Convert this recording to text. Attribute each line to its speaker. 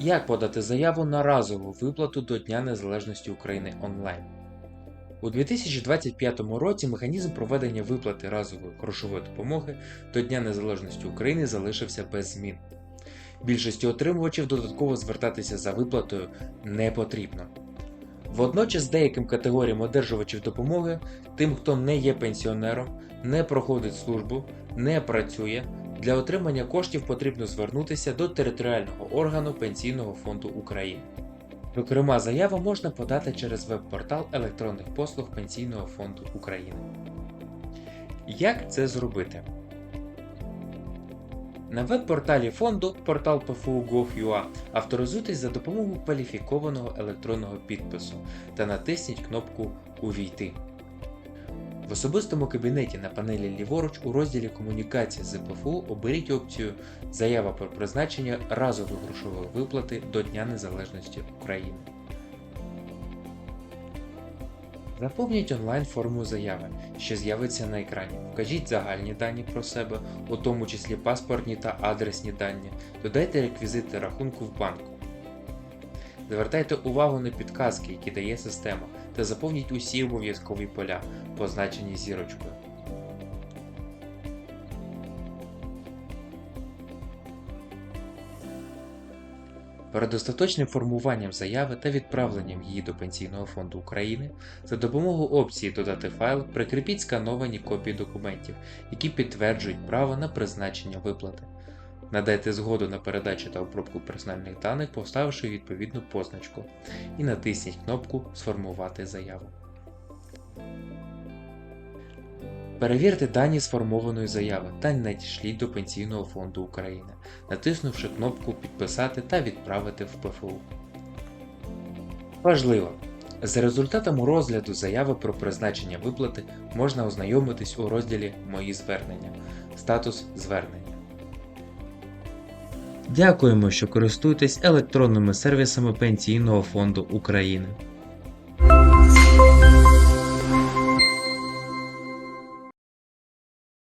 Speaker 1: Як подати заяву на разову виплату до Дня Незалежності України онлайн? У 2025 році механізм проведення виплати разової грошової допомоги до Дня Незалежності України залишився без змін. Більшості отримувачів додатково звертатися за виплатою не потрібно. Водночас деяким категоріям одержувачів допомоги, тим, хто не є пенсіонером, не проходить службу, не працює, для отримання коштів потрібно звернутися до територіального органу Пенсійного фонду України. Зокрема, заяву можна подати через веб-портал електронних послуг Пенсійного фонду України. Як це зробити? На веб-порталі фонду портал PFU.gov.ua авторизуйтесь за допомогою кваліфікованого електронного підпису та натисніть кнопку Увійти. В особистому кабінеті на панелі ліворуч у розділі Комунікації з ПФУ оберіть опцію Заява про призначення разової грошової виплати до Дня Незалежності України. Заповніть онлайн форму заяви, що з'явиться на екрані. Вкажіть загальні дані про себе, у тому числі паспортні та адресні дані. Додайте реквізити рахунку в банку. Звертайте увагу на підказки, які дає система, та заповніть усі обов'язкові поля, позначені зірочкою. Перед остаточним формуванням заяви та відправленням її до Пенсійного фонду України за допомогою опції Додати файл прикріпіть скановані копії документів, які підтверджують право на призначення виплати. Надайте згоду на передачу та обробку персональних даних, поставивши відповідну позначку, і натисніть кнопку Сформувати заяву. Перевірте дані сформованої заяви та надішліть до Пенсійного фонду України, натиснувши кнопку Підписати та відправити в ПФУ. Важливо! За результатами розгляду заяви про призначення виплати можна ознайомитись у розділі Мої звернення. Статус звернення. Дякуємо, що користуєтесь електронними сервісами Пенсійного фонду України.